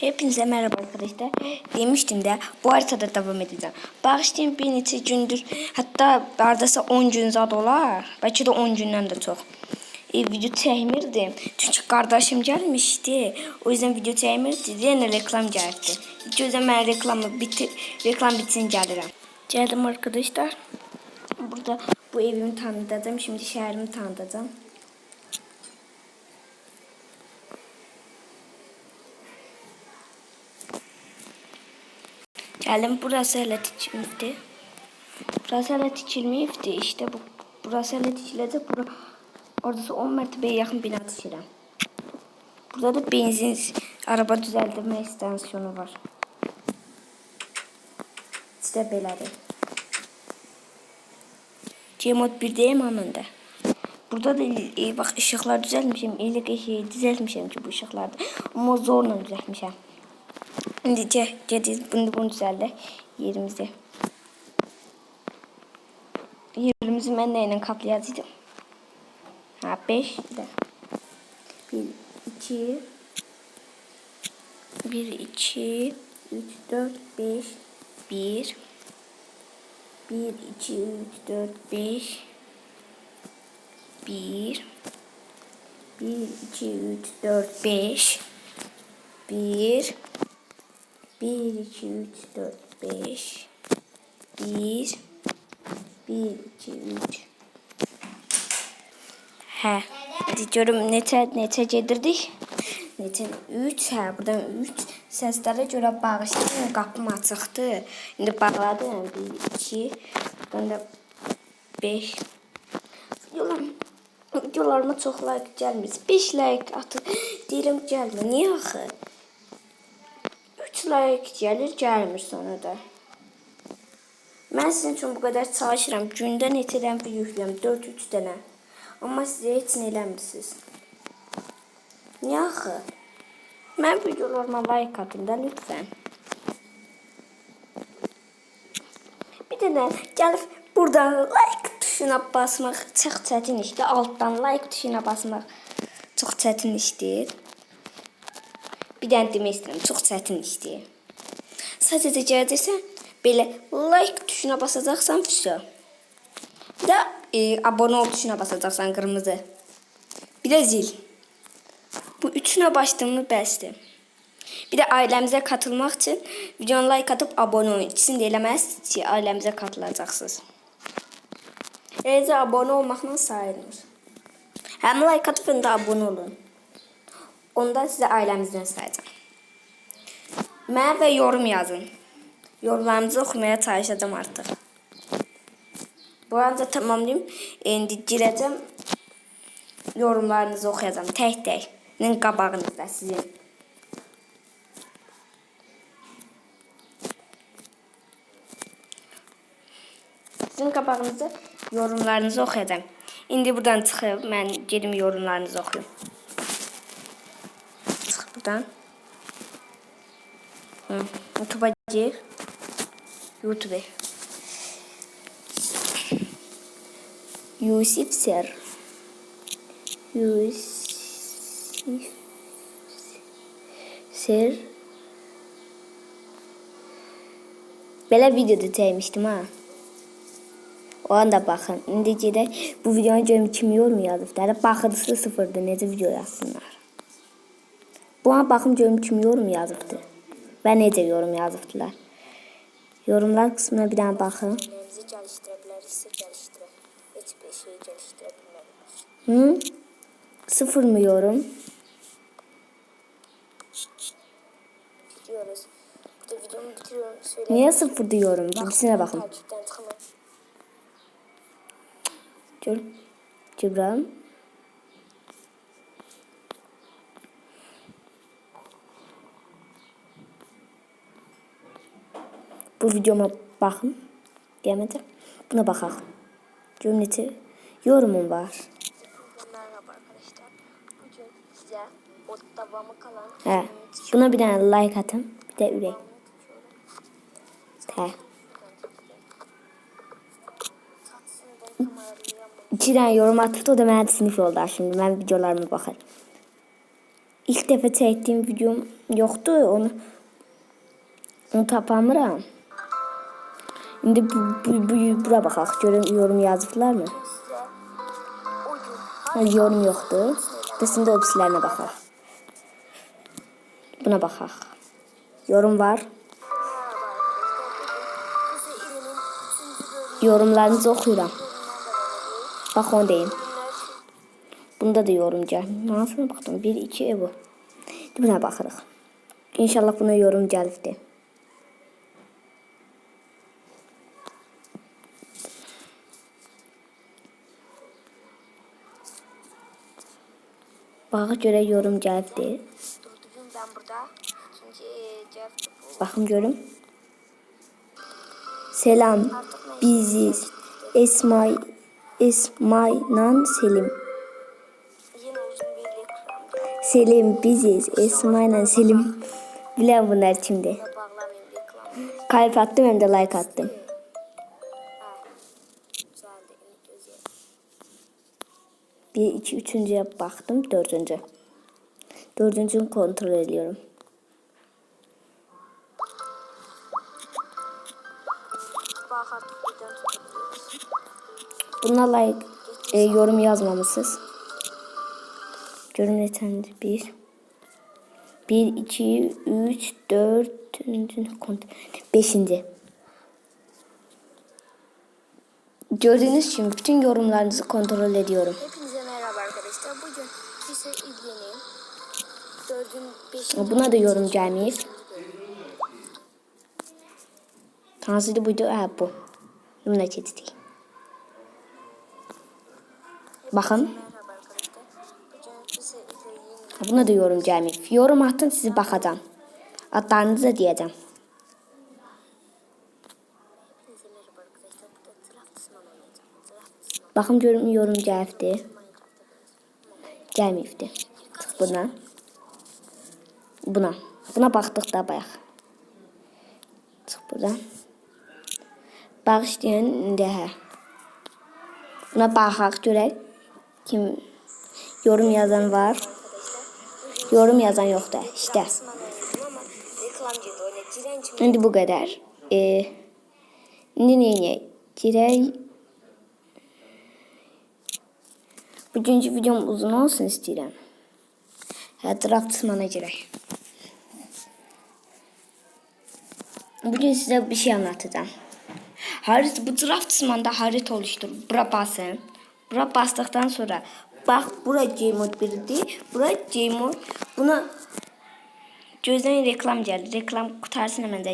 Hepinize merhaba arkadaşlar. Demiştim de bu haritada devam edeceğim. Bağışlayın bir neçə gündür, hatta hardasa 10 gün zad olar. Belki de 10 gündən də çox. E, video çəkmirdim. Çünki qardaşım gəlmişdi. O yüzden video çəkmirdi. Yenə reklam gəldi. Gözə mən reklamı bitir, reklam bitsin gəlirəm. Gəldim arkadaşlar. Burada bu evimi tanıtacağım. Şimdi şehrimi tanıtacağım. Geldim burası hele tikilmişti. Burası hele tikilmeyipti. İşte bu burası hele tikilecek. Bura, oradası 10 mertebeye yakın bina tikirəm. Burada da benzin araba düzeltme istasyonu var. İşte belədir. Cemot 1'deyim anında. Burada da e, bak ışıklar düzeltmişim. İyilik şey düzeltmişim ki bu ışıklarda. Ama zorla düzeltmişim. Şimdi ce- bunu bunu düzeldi. Yerimizi. Yerimizi ben neyle kaplayacağım? Ha 5 1 2 1 2 3 4 5 1 1 2 3 4 5 1 1 2 3 4 5 1 1 2 3 4 5 1 1 2 3 Hə. Diyorum neçə neçə gedirdik? Neçə 3 hə, buradan 3 səslərə görə bağışlayın, qapım açıqdır. İndi bağladım. 1 2 buradan da 5 Videolarım videolarıma çox like gəlmir. 5 like atın. Deyirəm gəlmir. Niyə axı? 3 like gəlir, gəlmir sonra da. Mən sizin üçün bu qədər çalışıram. Gündə neçə dənə video yükləyirəm? 4-3 dənə. Amma sizə heç nə eləmirsiniz. Niyə axı? Mən videolarıma like atın da lütfən. Bir dənə gəlib buradan like tuşuna basmaq çox çətin işdir. Altdan like tuşuna basmaq çox çətin işdir. Bir dənə demək istəyirəm, çox çətin işdir. Sadəcə gələcəksən, belə like tuşuna basacaqsan, vəsə. Bir də e, abunə ol tuşuna basacaqsan qırmızı. Bir də zil. Bu üçünə basdın mı bəsdir. Bir də ailəmizə katılmaq üçün videonu like atıb abunə olun. İkisini də eləməlisiniz ki, ailəmizə katılacaqsınız. Eləcə abunə olmaqla sayılır. Həm like atıb, həm də abunə olun. Onda sizə ailəmizdən sayacağım. Mənə və yorum yazın. Yorumlarınızı oxumaya çalışacağım artıq. Bu arada tamamlayayım. İndi girəcəm. Yorumlarınızı oxuyacağım tək-tək. Nin qabağınızda sizin. Sizin qabağınızda yorumlarınızı oxuyacağım. İndi buradan çıxıb mən gedim yorumlarınızı oxuyum. Buradan. Hı, YouTube'a gir. YouTube. Yusif Ser. Yusif Ser. Belə videoda çəkmişdim ha. O anda baxın. İndi gedək bu videonu görüm kim yorum yazıbdı. Hələ baxıcısı sıfırdır. Necə video yazsınlar. Bu an baxım görüm kim yorum yazıbdı. Və necə yorum yazıbdılar. Yorumlar kısmına bir dənə baxın. Geliştirebilmediniz. Hı? Sıfır mı yorum? Gidiyoruz. Burada videomu bitiriyorum. Söyle. Niye sıfır diyorum? Birisine bakın. Takipten. Gör. Bu videoma bakın. Gelmedi. Buna bakaq. Gör neçə yorumum var. Merhaba arkadaşlar. Bugün size o davamı kalan Hə. Buna bir dənə like atın. Bir də ürək. Hə. İki dənə yorum atıbdı. O da mənim sinif yoldaşımdır. Mənim videolarıma baxır. İlk defa çektiğim videom yoktu onu. Onu tapamıram. Şimdi bu, bu, bu, bura baxaq. Görüm yorum yazıblar mı? Yorum yoktu. Bizim de öbüslerine baxaq. Buna baxaq. Yorum var. merhaba arkadaşlar. Bugün Kuzey İl'in 3. bölümünden Yorumlarınızı oxuyuram. Bax onu deyim. Bunda da yorumca. Hansına baxdım? 1 2 e bu. Buna baxırıq. İnşallah buna yorum gəlibdi. Bağa görə yorum gəlibdi. durdu gün ben burada. İkinci e, cevap. Baxım görüm. Selam. Biziz. Esmay Esmayla Selim. Selim biziz. Esmayla Selim. Bilen bunlar reklamı. Kalp attım hem de like attım. 1, 2, üçüncüye baktım. Dördüncü. Dördüncünü kontrol ediyorum. Buna like e, yorum yazmamışsınız. Yorum yetendi. Bir. Bir, iki, üç, dört, kontrol. Beşinci. Gördüğünüz için bütün yorumlarınızı kontrol ediyorum. Hepinize Buna da yorum gelmeyip. Hansıydı buydu? Ha bu. Bakın. Merhaba arkadaşlar. Bugün size ilgileneyim. Buna da yorum gelmeyip. Yorum atın sizi bakacağım. Adlarınızı da diyeceğim. Bakın görüm yorum geldi. Çık buna. Buna. Buna baktık da bayaq. Çık buradan. Bağışlayan indi. Buna baxaq görək. Kim yorum yazan var. Yorum yazan yoxdur. İşte. İndi bu qədər. Ee, indi neyini? Girək. Bugünkü videom uzun olsun istəyirəm. Hə, draftsmana girək. Bugün size bir şey anlatacağım. Harit, bu draftsmanda harit oluştur. Bura basın. Bura bastıktan sonra bak bura Gmod 1'di. Bura Gmod. Buna gözden reklam geldi. Reklam kutarsın hemen de